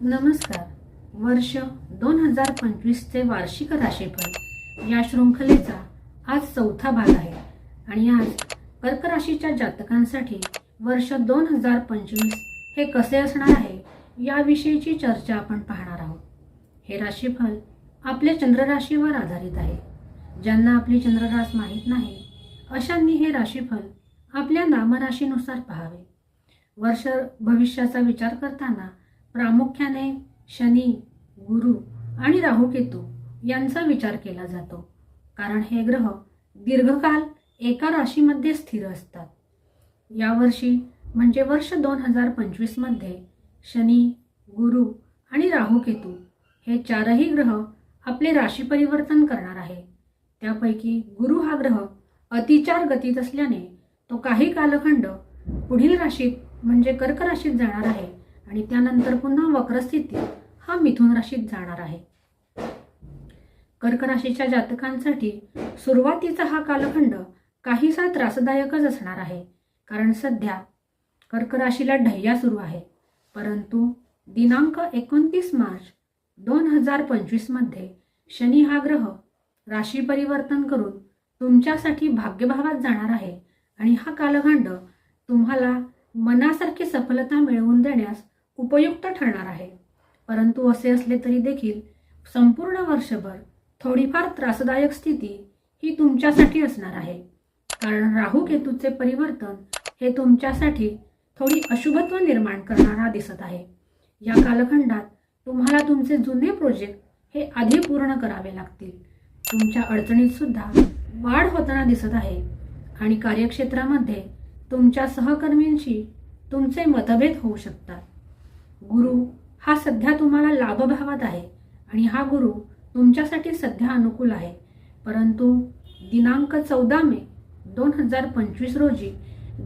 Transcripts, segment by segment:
नमस्कार. वर्ष दोन हजार पंचवीसचे वार्षिक राशीफल या शृंखलेचा आज चौथा भाग आहे आणि आज कर्क राशीच्या जातकांसाठी वर्ष दोन हजार पंचवीस हे कसे असणार आहे याविषयीची चर्चा आपण पाहणार आहोत. हे राशीफल आपल्या चंद्रराशीवर आधारित आहे. ज्यांना आपली चंद्ररास माहीत नाही अशांनी हे राशीफल आपल्या नामराशीनुसार पाहावे. वर्ष भविष्याचा विचार करताना प्रामुख्याने शनी गुरु आणि राहुकेतू यांचा विचार केला जातो. कारण हे ग्रह दीर्घकाल एका राशीमध्ये स्थिर असतात. यावर्षी म्हणजे वर्ष दोन हजार पंचवीसमध्ये शनी गुरु आणि राहुकेतू हे चारही ग्रह आपले राशी परिवर्तन करणार आहे. त्यापैकी गुरु हा ग्रह अतिचार गतीत असल्याने तो काही कालखंड पुढील राशीत म्हणजे कर्क राशीत जाणार आहे. आणि त्यानंतर पुन्हा वक्रस्थितीत हा मिथुन राशीत जाणार आहे. कर्क राशीच्या जातकांसाठी सुरुवातीचा हा कालखंड काहीसा त्रासदायकच असणार आहे. कारण सध्या कर्क राशीला ढय्या सुरू आहे. परंतु दिनांक एकोणतीस मार्च दोन हजार पंचवीसमध्ये शनी हा ग्रह राशी परिवर्तन करून तुमच्यासाठी भाग्यभावात जाणार आहे. आणि हा कालखंड तुम्हाला मनासारखी सफलता मिळवून देण्यास उपयुक्त ठरणार आहे. परंतु असे असले तरी देखील संपूर्ण वर्षभर थोडीफार त्रासदायक स्थिती ही तुमच्यासाठी असणार आहे. कारण राहू केतूचे परिवर्तन हे तुमच्यासाठी थोडी अशुभत्व निर्माण करणारा दिसत आहे. या कालखंडात तुम्हाला तुमचे जुने प्रोजेक्ट हे आधी पूर्ण करावे लागतील. तुमच्या अडचणीत सुद्धा वाढ होताना दिसत आहे. आणि कार्यक्षेत्रामध्ये तुमच्या सहकर्मींशी तुमचे मतभेद होऊ शकतात. गुरु हा सध्या तुम्हाला लाभभावात आहे आणि हा गुरु तुमच्यासाठी सध्या अनुकूल आहे. परंतु दिनांक चौदा मे दोन हजार पंचवीस रोजी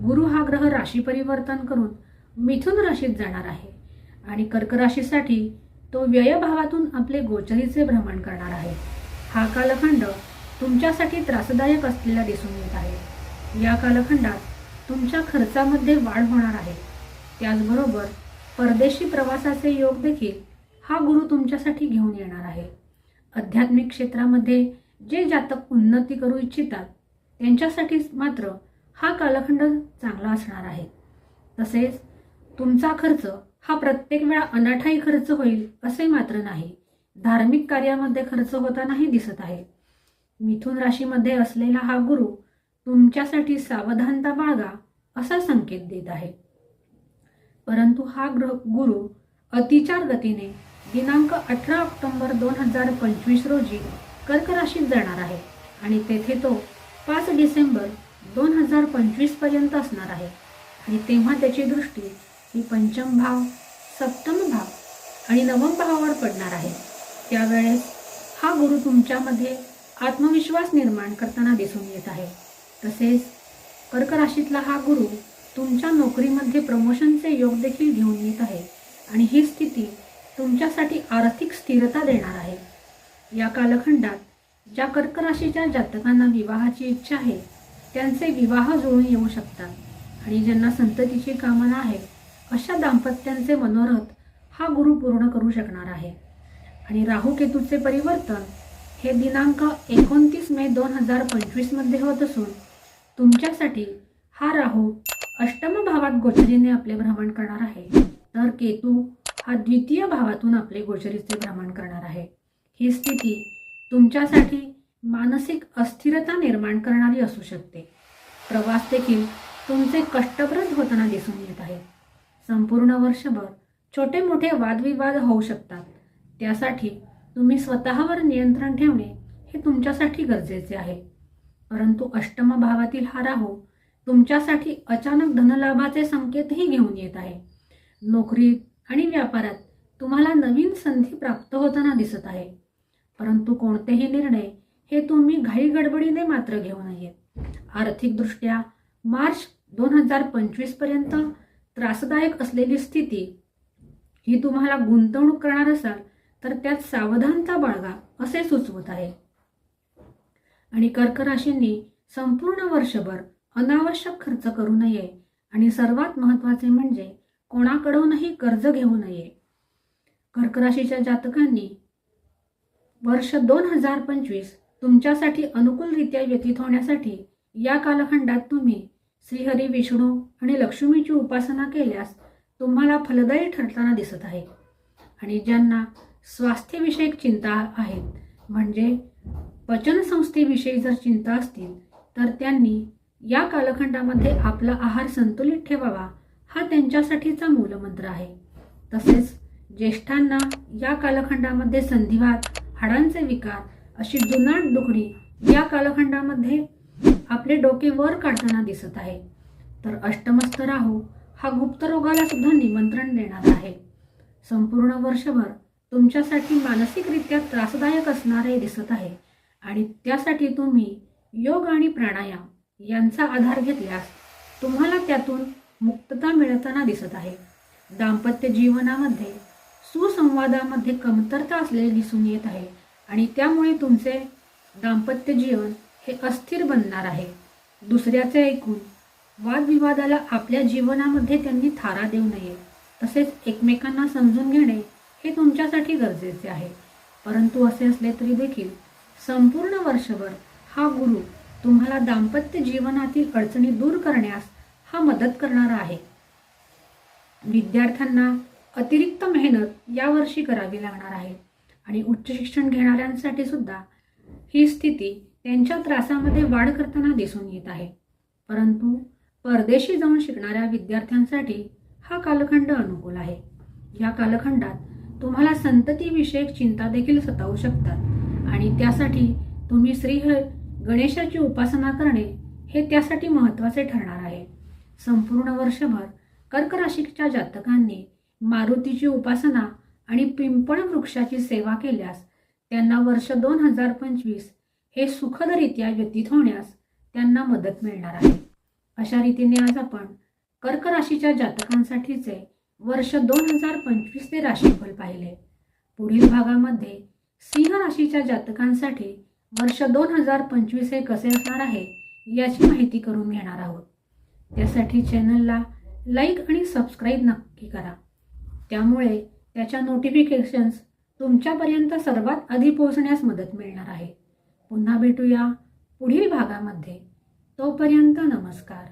गुरु हा ग्रह राशी परिवर्तन करून मिथुन राशीत जाणार आहे आणि कर्क राशीसाठी तो व्ययभावातून आपले गोचरीचे भ्रमण करणार आहे. हा कालखंड तुमच्यासाठी त्रासदायक असलेला दिसून येत आहे. या कालखंडात तुमच्या खर्चामध्ये वाढ होणार आहे. त्याचबरोबर परदेशी प्रवासाचे योग देखील हा गुरु तुमच्यासाठी घेऊन येणार आहे. आध्यात्मिक क्षेत्रामध्ये जे जातक उन्नती करू इच्छितात त्यांच्यासाठी मात्र हा कालखंड चांगला असणार आहे. तसेच तुमचा खर्च हा प्रत्येक वेळा अनाठाई खर्च होईल असे मात्र नाही. धार्मिक कार्यामध्ये खर्च होतानाही दिसत आहे. मिथुन राशीमध्ये असलेला हा गुरु तुमच्यासाठी सावधानता बाळगा असा संकेत देत आहे. परंतु हा ग्रह गुरु अतिचार गतीने दिनांक अठरा ऑक्टोबर दोन हजार पंचवीस रोजी कर्क राशीत जाणार आहे आणि तेथे तो पाच डिसेंबर दोन हजार पंचवीसपर्यंत असणार आहे. आणि तेव्हा त्याची दृष्टी ही पंचम भाव सप्तम भाव आणि नवम भावावर पडणार आहे. त्यावेळेस हा गुरु तुमच्यामध्ये आत्मविश्वास निर्माण करताना दिसून येत आहे. तसेच कर्क राशीतला हा गुरु तुमच्या नोकरीमध्ये प्रमोशनचे योग देखील घेऊन येत आहे. आणि ही स्थिती तुमच्यासाठी आर्थिक स्थिरता देणार आहे. या कालखंडात ज्या कर्क राशीच्या जातकांना विवाहाची इच्छा आहे त्यांचे विवाह जुळून येऊ शकतात. आणि ज्यांना संततीची कामना आहे अशा दाम्पत्यांचे मनोरथ हा गुरु पूर्ण करू शकणार आहे. आणि राहू केतूचे परिवर्तन हे दिनांक एकोणतीस मे दोन हजार पंचवीसमध्ये होत असून तुमच्यासाठी हा राहू अष्टम भावात गोचरीने आपले भ्रमण करणार आहे. तर केतू हा द्वितीय भावातून आपले गोचरीचे भ्रमण करणार आहे. ही स्थिती तुमच्यासाठी मानसिक अस्थिरता निर्माण करणारी असू शकते. प्रवास देखील तुमचे कष्टप्रद होताना दिसून येत आहे. संपूर्ण वर्षभर छोटे मोठे वादविवाद होऊ शकतात. त्यासाठी तुम्ही स्वतःवर नियंत्रण ठेवणे हे तुमच्यासाठी गरजेचे आहे. परंतु अष्टम भावातील हा राहू तुमच्यासाठी अचानक धनलाभाचे संकेतही घेऊन येत आहे. नोकरीत आणि व्यापारात तुम्हाला नवीन संधी प्राप्त होताना दिसत आहे. परंतु कोणतेही निर्णय हे तुम्ही घाई गडबडीने मात्र घेऊ नयेत आर्थिकदृष्ट्या मार्च दोन हजार पंचवीसपर्यंत त्रासदायक असलेली स्थिती ही तुम्हाला गुंतवणूक करणार असाल तर त्यात सावधानता बाळगा असे सुचवत आहे. आणि कर्क राशींनी संपूर्ण वर्षभर अनावश्यक खर्च करू नये. आणि सर्वात महत्त्वाचे म्हणजे कोणाकडूनही कर्ज घेऊ नये. कर्क राशीच्या जातकांनी वर्ष दोन हजार पंचवीस तुमच्यासाठी अनुकूलरित्या व्यतीत होण्यासाठी या कालखंडात तुम्ही श्रीहरी विष्णू आणि लक्ष्मीची उपासना केल्यास तुम्हाला फलदायी ठरताना दिसत आहे. आणि ज्यांना स्वास्थ्यविषयक चिंता आहेत म्हणजे पचनसंस्थेविषयी जर चिंता असतील तर त्यांनी या कालखंडामध्ये आपला आहार संतुलित ठेवावा हा त्यांच्यासाठीचा मूलमंत्र आहे. तसेच ज्येष्ठांना या कालखंडामध्ये संधिवात हाडांचे विकार अशी जुनाट दुखणी या कालखंडामध्ये आपले डोके वर काढताना दिसत आहे. तर अष्टमस्त राहू हा गुप्त रोगाला सुद्धा निमंत्रण देणार आहे. संपूर्ण वर्षभर तुमच्यासाठी मानसिकरित्या त्रासदायक असणारे दिसत आहे आणि त्यासाठी तुम्ही योग आणि प्राणायाम यांचा आधार घेतल्यास तुम्हाला त्यातून मुक्तता मिळताना दिसत आहे. दाम्पत्य जीवनामध्ये सुसंवादामध्ये कमतरता असलेली दिसून येत आहे आणि त्यामुळे तुमचे दाम्पत्य जीवन हे अस्थिर बनणार आहे. दुसऱ्याचे ऐकून वादविवादाला आपल्या जीवनामध्ये त्यांनी थारा देऊ नये तसेच एकमेकांना समजून घेणे हे तुमच्यासाठी गरजेचे आहे. परंतु असे असले तरी देखील संपूर्ण वर्षभर हा गुरु तुम्हाला दाम्पत्य जीवनातील अडचणी दूर करण्यास हा मदत करणारा आहे. विद्यार्थ्यांना अतिरिक्त मेहनत यावर्षी करावी लागणार आहे आणि उच्च शिक्षण घेणाऱ्यांसाठी सुद्धा ही स्थिती त्यांच्या त्रासामध्ये वाढ करताना दिसून येत आहे. परंतु परदेशी जाऊन शिकणाऱ्या विद्यार्थ्यांसाठी हा कालखंड अनुकूल आहे. या कालखंडात तुम्हाला संततीविषयक चिंता देखील सतावू शकतात आणि त्यासाठी तुम्ही श्रीहर गणेशाची उपासना करणे हे त्यासाठी महत्त्वाचे ठरणार आहे. संपूर्ण वर्षभर कर्क राशीच्या जातकांनी मारुतीची उपासना आणि पिंपळ वृक्षाची सेवा केल्यास त्यांना वर्ष दोन हजार पंचवीस हे सुखदरित्या व्यतीत होण्यास त्यांना मदत मिळणार आहे. अशा रीतीने आज आपण कर्क राशीच्या जातकांसाठीचे वर्ष दोन हजार पंचवीसचे राशीफल पाहिले. पुढील भागामध्ये सिंह राशीच्या जातकांसाठी वर्ष दोन हजार पंचवीस हे कसे असणार आहे याची माहिती करून घेणार आहोत. त्यासाठी चॅनलला लाईक आणि सबस्क्राईब नक्की करा. त्यामुळे त्याच्या नोटिफिकेशन्स तुमच्यापर्यंत सर्वात आधी पोहोचण्यास मदत मिळणार आहे. पुन्हा भेटूया पुढील भागामध्ये. तोपर्यंत नमस्कार.